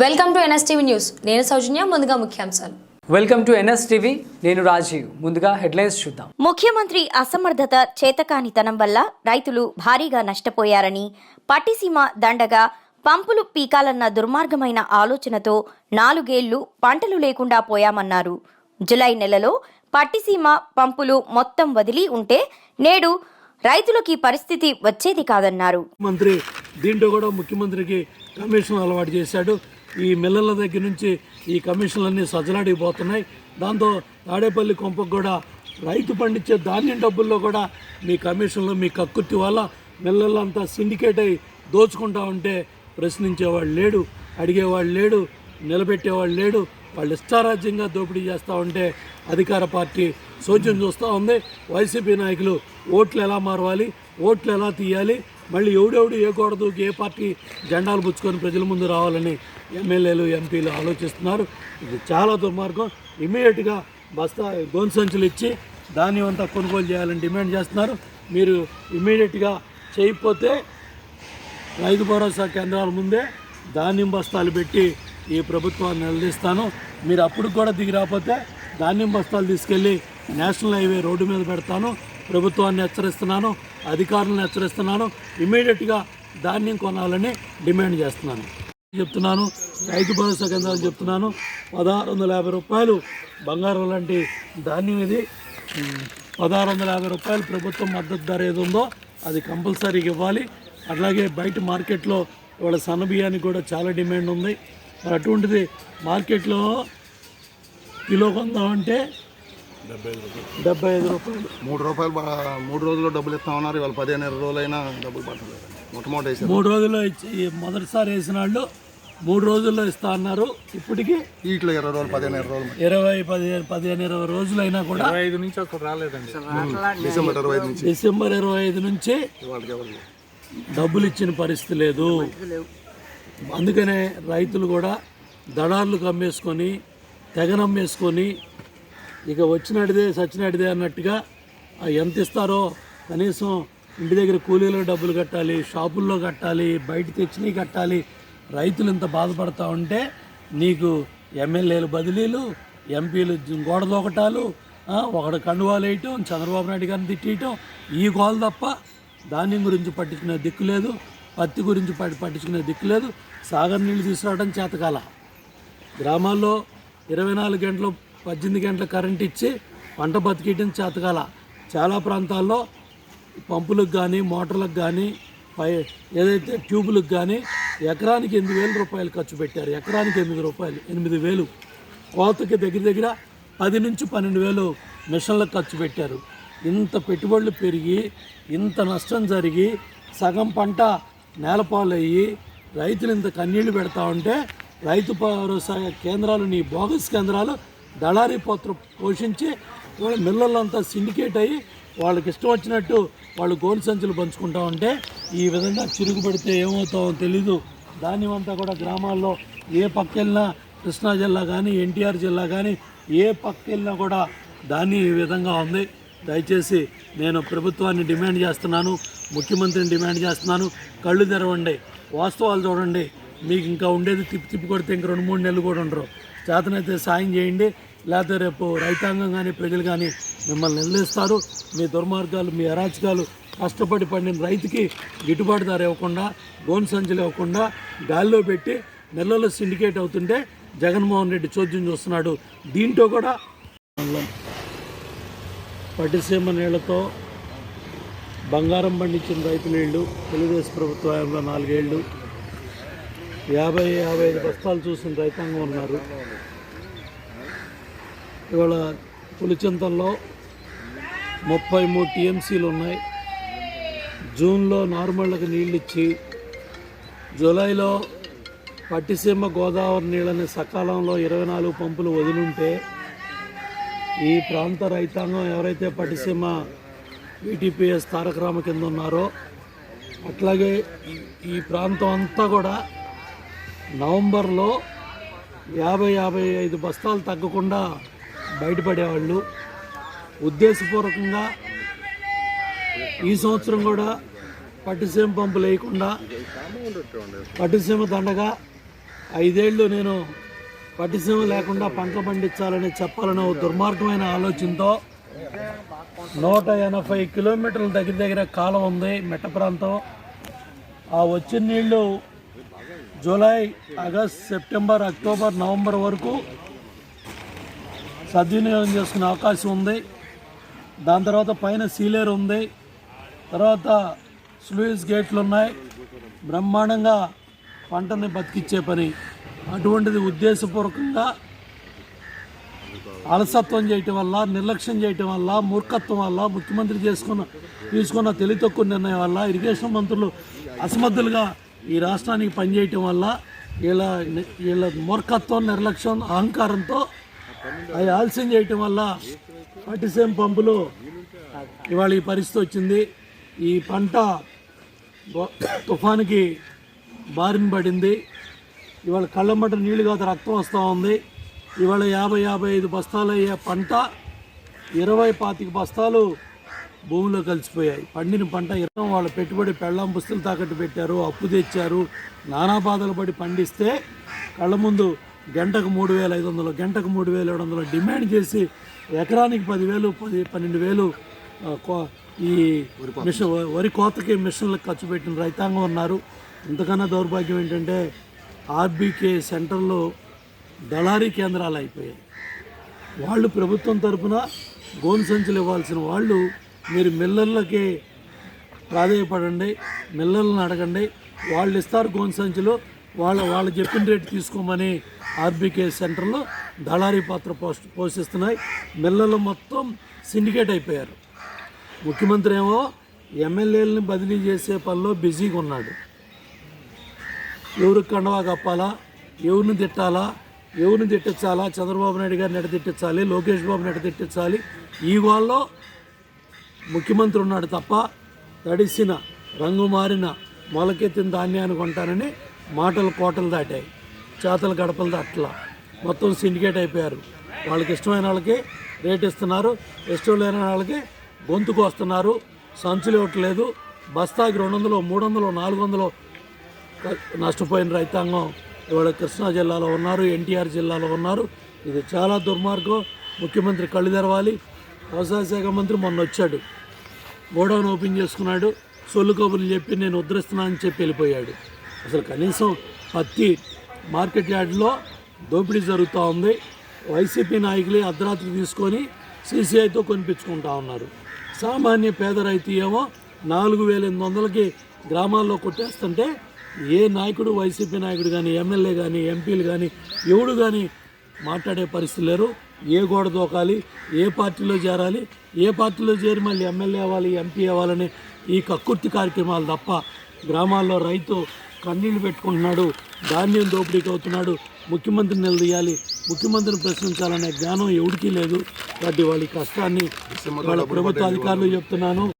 Welcome to NSTV news. నేను సౌజన్య ముందుగా ముఖ్యాంశాలు. వెల్కమ్ టు ఎన్ఎస్ టీవీ నేను రాజీవ్. ముందుగా హెడ్లైన్స్ చూద్దాం. ముఖ్యమంత్రి అసమర్థత చేతకానితనం వల్ల రైతులు భారీగా నష్టపోయారని పట్టిసీమ దండగా పంపులు పీకాలన్న దుర్మార్గమైన ఆలోచనతో నాలుగేళ్ళు పంటలు లేకుండా పోయామన్నారు. జులై నెలలో పట్టిసీమ పంపులు మొత్తం వదిలి ఉంటే నేడు రైతులకి పరిస్థితి వచ్చేది కాదన్నారు. మంత్రి దీంట్లో కూడా ముఖ్యమంత్రికి కమిషన్ అలవాటు చేశాడు. ఈ మిల్లల దగ్గర నుంచి ఈ కమిషన్లన్నీ సజలాడిపోతున్నాయి దాంతో తాడేపల్లి కొంపకు కూడా రైతు పండించే ధాన్యం డబ్బుల్లో కూడా మీ కమిషన్లు మీ కక్కుర్తి వల్ల మిల్లలంతా సిండికేట్ అయి దోచుకుంటా ఉంటే ప్రశ్నించేవాడు లేడు అడిగేవాడు లేడు నిలబెట్టేవాడు లేడు. వాళ్ళు ఇష్టారాజ్యంగా దోపిడీ చేస్తూ ఉంటే అధికార పార్టీ సోద్యం చూస్తూ ఉంది. వైసీపీ నాయకులు ఓట్లు ఎలా మారవాలి ఓట్లు ఎలా తీయాలి మళ్ళీ ఎవడెవడు ఏ కూడదు ఏ పార్టీ జెండాలు పుచ్చుకొని ప్రజల ముందు రావాలని ఎమ్మెల్యేలు ఎంపీలు ఆలోచిస్తున్నారు. ఇది చాలా దుర్మార్గం. ఇమీడియట్గా బస్తా గోన్ సంచులు ఇచ్చి దాన్ని అంతా కొనుగోలు చేయాలని డిమాండ్ చేస్తున్నారు. మీరు ఇమీడియట్గా చేయకపోతే రైతు భరోసా కేంద్రాల ముందే ధాన్యం బస్తాలు పెట్టి ఈ ప్రభుత్వాన్ని నిలదీస్తాను. మీరు అప్పుడు కూడా దిగి రాకపోతే ధాన్యం బస్తాలు తీసుకెళ్ళి నేషనల్ హైవే రోడ్డు మీద పెడతాను. ప్రభుత్వాన్ని హెచ్చరిస్తున్నాను అధికారులను హెచ్చరిస్తున్నాను ఇమీడియట్గా ధాన్యం కొనాలని డిమాండ్ చేస్తున్నాను. చెప్తున్నాను రైతు భరోసా కేంద్రాలు చెప్తున్నాను పదహారు వందల యాభై రూపాయలు బంగారం లాంటి ధాన్యం ఇది. పదహారు వందల యాభై రూపాయలు ప్రభుత్వం మద్దతు ధర ఏది ఉందో అది కంపల్సరీగా ఇవ్వాలి. అట్లాగే బయట మార్కెట్లో ఇవాళ సన్న బియ్యానికి కూడా చాలా డిమాండ్ ఉంది. మరి అటువంటిది మార్కెట్లో కిలో కొందామంటే డెబ్బై ఐదు రూపాయలు. మూడు రూపాయలు మూడు రోజుల్లో డబ్బులు ఇస్తామన్నారు. ఇవాళ పదిహేను ఇరవై రోజులైనా డబ్బులు పట్టలేదు మొట్టమొదటి వేసారు మూడు రోజుల్లో ఇచ్చి మొదటిసారి వేసిన వాళ్ళు మూడు రోజుల్లో ఇస్తా అన్నారు. ఇప్పటికీ ఇట్లా ఇరవై రోజులు పదిహేను ఇరవై రోజులు. ఇరవై పదిహేను పదిహేను ఇరవై రోజులైనా కూడా డిసెంబర్ ఇరవై ఐదు నుంచి. డిసెంబర్ ఇరవై ఐదు నుంచి వాళ్ళకి ఎవరు డబ్బులు ఇచ్చిన పరిస్థితి లేదు. అందుకనే రైతులు కూడా దళార్లు కమ్మేసుకొని తెగనమ్మేసుకొని ఇక వచ్చినటిదే సచ్చినటిదే అన్నట్టుగా ఎంత ఇస్తారో కనీసం ఇంటి దగ్గర కూలీలకు డబ్బులు కట్టాలి షాపుల్లో కట్టాలి బయట తెచ్చినవి కట్టాలి రైతులు ఇంత బాధపడతా ఉంటే నీకు ఎమ్మెల్యేలు బదిలీలు ఎంపీలు గోడ దోకటాలు ఒకడు కండువాలు వేయటం చంద్రబాబు నాయుడు గారిని తిట్టేయటం ఈ గోల తప్ప ధాన్యం గురించి పట్టించుకునే దిక్కు లేదు పత్తి గురించి పట్టి పట్టించుకునే దిక్కు లేదు సాగర్ నీళ్ళు తీసుకురావడం చేతకాల. గ్రామాల్లో ఇరవై నాలుగు గంటలు పద్దెనిమిది గంటల కరెంట్ ఇచ్చి పంట బతికేయడం చేతకాల చాలా ప్రాంతాల్లో పంపులకు కానీ మోటార్లకు కానీ పై ఏదైతే ట్యూబులకు కానీ ఎకరానికి ఎనిమిది వేల రూపాయలు ఖర్చు పెట్టారు. ఎకరానికి ఎనిమిది రూపాయలు ఎనిమిది వేలు. కోతకి దగ్గర దగ్గర పది నుంచి పన్నెండు వేలు మిషన్లకు ఖర్చు పెట్టారు. ఇంత పెట్టుబడులు పెరిగి ఇంత నష్టం జరిగి సగం పంట నేలపాలయ్యి రైతులు ఇంత కన్నీళ్ళు పెడతా ఉంటే రైతు భరోసా కేంద్రాలు నీ బోగస్ కేంద్రాలు దళారీ పాత్ర పోషించి వాళ్ళ మిల్లలంతా సిండికేట్ అయ్యి వాళ్ళకి ఇష్టం వచ్చినట్టు వాళ్ళు గోను సంచులు పంచుకుంటా ఉంటే ఈ విధంగా చిరుగు పడితే ఏమవుతామో తెలీదు. దానివంతా కూడా గ్రామాల్లో ఏ పక్క వెళ్ళినా కృష్ణా జిల్లా కానీ ఎన్టీఆర్ జిల్లా కానీ ఏ పక్క వెళ్ళినా కూడా దాన్ని ఈ విధంగా ఉంది. దయచేసి నేను ప్రభుత్వాన్ని డిమాండ్ చేస్తున్నాను ముఖ్యమంత్రిని డిమాండ్ చేస్తున్నాను. కళ్ళు తెరవండి వాస్తవాలు చూడండి. మీకు ఇంకా ఉండేది తిప్పి తిప్పి కొడితే ఇంక రెండు మూడు నెలలు కూడా ఉండరు. చేతనైతే సాయం చేయండి. లేకపోతే రేపు రైతాంగం కానీ ప్రజలు కానీ మిమ్మల్ని నిలదీస్తారు మీ దుర్మార్గాలు మీ అరాచకాలు కష్టపడి పండిన రైతుకి గిట్టుబాటు ధర ఇవ్వకుండా గోను సంచులు ఇవ్వకుండా గాల్లో పెట్టి నెలలో సిండికేట్ అవుతుంటే జగన్మోహన్ రెడ్డి చోద్యం చూస్తున్నాడు. దీంట్లో కూడా పట్టిసీమ నీళ్ళతో బంగారం పండించిన రైతు నీళ్ళు తెలుగుదేశం ప్రభుత్వంలో నాలుగేళ్ళు నాలుగేళ్ళు. యాభై యాభై ఐదు బస్తాలు చూసిన రైతాంగం ఉన్నారు. ఇవాళ పులిచింతల్లో ముప్పై మూడు టీఎంసీలు ఉన్నాయి. జూన్లో నార్మల్కి నీళ్ళు ఇచ్చి జూలైలో పట్టిసీమ గోదావరి నీళ్ళని సకాలంలో ఇరవై నాలుగు పంపులు వదిలింటే ఈ ప్రాంత రైతాంగం ఎవరైతే పట్టిసీమ వీటీపీఎస్ తారక రామ కింద ఉన్నారో అట్లాగే ఈ- ఈ ప్రాంతం అంతా కూడా నవంబర్లో యాభై యాభై ఐదు బస్తాలు తగ్గకుండా బయటపడేవాళ్ళు. ఉద్దేశపూర్వకంగా ఈ సంవత్సరం కూడా పట్టిసీమ పంపులు వేయకుండా పట్టిసీమ దండగా ఐదేళ్ళు నేను పట్టిసీమ లేకుండా పంటలు పండించాలని చెప్పాలనే దుర్మార్గమైన ఆలోచనతో నూట ఎనభై కిలోమీటర్ల దగ్గర దగ్గర కాలం ఉంది మెట్ట ప్రాంతం. ఆ వచ్చిన నీళ్ళు July August September October November వరకు సద్వినియోగం చేసుకునే అవకాశం ఉంది. దాని తర్వాత పైన సీలేర్ ఉంది. తర్వాత స్లూయిస్ గేట్లు ఉన్నాయి. బ్రహ్మాండంగా పంటని బతికిచ్చే పని. అటువంటిది ఉద్దేశపూర్వకంగా అలసత్వం చేయటం వల్ల నిర్లక్ష్యం చేయటం వల్ల మూర్ఖత్వం వల్ల ముఖ్యమంత్రి చేసుకున్న తీసుకున్న తెలివి తక్కువ నిర్ణయం వల్ల ఇరిగేషన్ మంత్రులు అసమర్థులుగా ఈ రాష్ట్రానికి పనిచేయటం వల్ల వీళ్ళ వీళ్ళ మూర్ఖత్వం నిర్లక్ష్యం అహంకారంతో అవి ఆలస్యం చేయటం వల్ల పట్టిసేం పంపులు ఇవాళ ఈ పరిస్థితి వచ్చింది. ఈ పంట బ- తుఫానికి బారిన పడింది. ఇవాళ కళ్ళమ్మట నీళ్ళు కాదు రక్తం వస్తూ ఉంది. ఇవాళ యాభై యాభై ఐదు బస్తాలు అయ్యే పంట ఇరవై పాతిక బస్తాలు భూమిలో కలిసిపోయాయి. పండిన పంట ఇరవై వాళ్ళ పెట్టుబడి పెళ్ళం పుస్తులు తాకట్టు పెట్టారు అప్పు తెచ్చారు. నానా బాధలు పడి పండిస్తే కళ్ళ ముందు గంటకు మూడు వేల ఐదు వందలు గంటకు మూడు వేల ఏడు వందలు డిమాండ్ చేసి ఎకరానికి పదివేలు పది పన్నెండు వేలు ఈ మిషన్ వరి కోతకి మిషన్లకు ఖర్చు పెట్టిన రైతాంగం ఉన్నారు. ఇంతకన్నా దౌర్భాగ్యం ఏంటంటే ఆర్బీకే సెంటర్లో దళారీ కేంద్రాలు అయిపోయాయి. వాళ్ళు ప్రభుత్వం తరపున గోను సంచులు ఇవ్వాల్సిన వాళ్ళు మీరు మిల్లర్లకి ప్రాధాయపడండి మిల్లర్లను అడగండి వాళ్ళు ఇస్తారు గోను సంచులు వాళ్ళ వాళ్ళు చెప్పిన రేటు తీసుకోమని ఆర్బీకే సెంటర్లో దళారీ పాత్ర పోస్ట్ పోషిస్తున్నాయి. మిల్లలు మొత్తం సిండికేట్ అయిపోయారు. ముఖ్యమంత్రి ఏమో ఎమ్మెల్యేలని బదిలీ చేసే పనిలో బిజీగా ఉన్నాడు. ఎవరికి కండవా కప్పాలా? ఎవరిని తిట్టాలా? ఎవరిని తిట్టించాలా? చంద్రబాబు నాయుడు గారిని ఎట తిట్టించాలి? లోకేష్ బాబుని ఎట తిట్టించాలి? ఈ వాళ్ళలో ముఖ్యమంత్రి ఉన్నాడు తప్ప తడిసిన రంగు మారిన మొలకెత్తిన ధాన్యాన్ని కొంటానని మాటలు కోటలు దాటాయి చేతలు గడపలు దాటలా. మొత్తం సిండికేట్ అయిపోయారు. వాళ్ళకి ఇష్టమైన వాళ్ళకి రేట్ ఇస్తున్నారు. ఇష్టం లేని వాళ్ళకి గొంతుకు వస్తున్నారు. సంచులు ఇవ్వట్లేదు. బస్తాకి రెండు వందలు మూడు వందలు నాలుగు వందలు నష్టపోయిన రైతాంగం ఇవాళ కృష్ణా జిల్లాలో ఉన్నారు ఎన్టీఆర్ జిల్లాలో ఉన్నారు. ఇది చాలా దుర్మార్గం. ముఖ్యమంత్రి కళ్ళు తెరవాలి. వ్యవసాయ శాఖ మంత్రి మొన్న వచ్చాడు. గోడౌన్ ఓపెన్ చేసుకున్నాడు. సొల్లు కబుర్లు చెప్పి నేను ఉద్ధరిస్తున్నా అని చెప్పి వెళ్ళిపోయాడు. అసలు కనీసం పత్తి మార్కెట్ యార్డ్లో దోపిడీ జరుగుతూ ఉంది. వైసీపీ నాయకులే అర్ధరాత్రి తీసుకొని సీసీఐతో కొనిపించుకుంటా ఉన్నారు. సామాన్య పేద రైతు ఏమో నాలుగు వేల ఎనిమిది వందలకి గ్రామాల్లో కొట్టేస్తుంటే ఏ నాయకుడు వైసీపీ నాయకుడు కానీ ఎమ్మెల్యే కానీ ఎంపీలు కానీ ఎవడు కానీ మాట్లాడే పరిస్థితి లేరు. ఏ గోడ దోకాలి ఏ పార్టీలో చేరాలి ఏ పార్టీలో చేరి మళ్ళీ ఎమ్మెల్యే అవ్వాలి ఎంపీ అవ్వాలని ఈ కక్కుర్తి కార్యక్రమాలు తప్ప గ్రామాల్లో రైతు కన్నీళ్ళు పెట్టుకుంటున్నాడు ధాన్యం దోపిడీకి అవుతున్నాడు ముఖ్యమంత్రిని నిలదీయాలి ముఖ్యమంత్రిని ప్రశ్నించాలనే జ్ఞానం ఎవరికీ లేదు. కాబట్టి వాళ్ళ కష్టాన్ని వాళ్ళ ప్రభుత్వ అధికారులు చెప్తున్నాను.